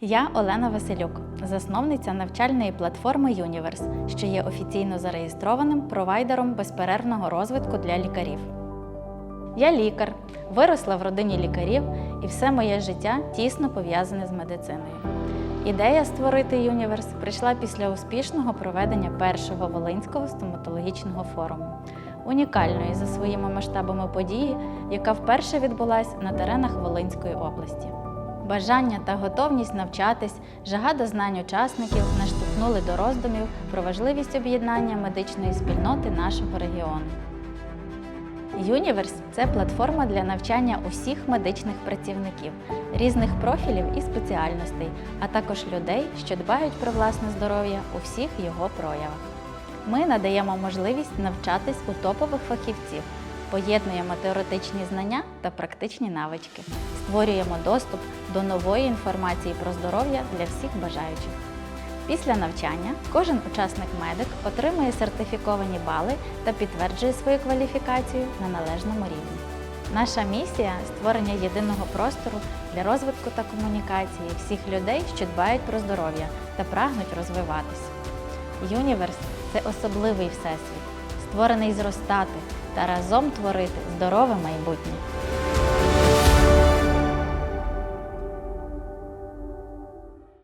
Я Олена Василюк, засновниця навчальної платформи Юніверс, що є офіційно зареєстрованим провайдером безперервного розвитку для лікарів. Я лікар, виросла в родині лікарів, і все моє життя тісно пов'язане з медициною. Ідея створити Юніверс прийшла після успішного проведення першого Волинського стоматологічного форуму, унікальної за своїми масштабами події, яка вперше відбулась на теренах Волинської області. Бажання та готовність навчатись, жага до знань учасників наштовхнули до роздумів про важливість об'єднання медичної спільноти нашого регіону. Юніверс це платформа для навчання усіх медичних працівників, різних профілів і спеціальностей, а також людей, що дбають про власне здоров'я у всіх його проявах. Ми надаємо можливість навчатись у топових фахівців, поєднуємо теоретичні знання та практичні навички, створюємо доступ до нової інформації про здоров'я для всіх бажаючих. Після навчання кожен учасник медик отримує сертифіковані бали та підтверджує свою кваліфікацію на належному рівні. Наша місія створення єдиного простору для розвитку та комунікації всіх людей, що дбають про здоров'я та прагнуть розвиватися. Юніверс це особливий всесвіт, створений зростати та разом творити здорове майбутнє.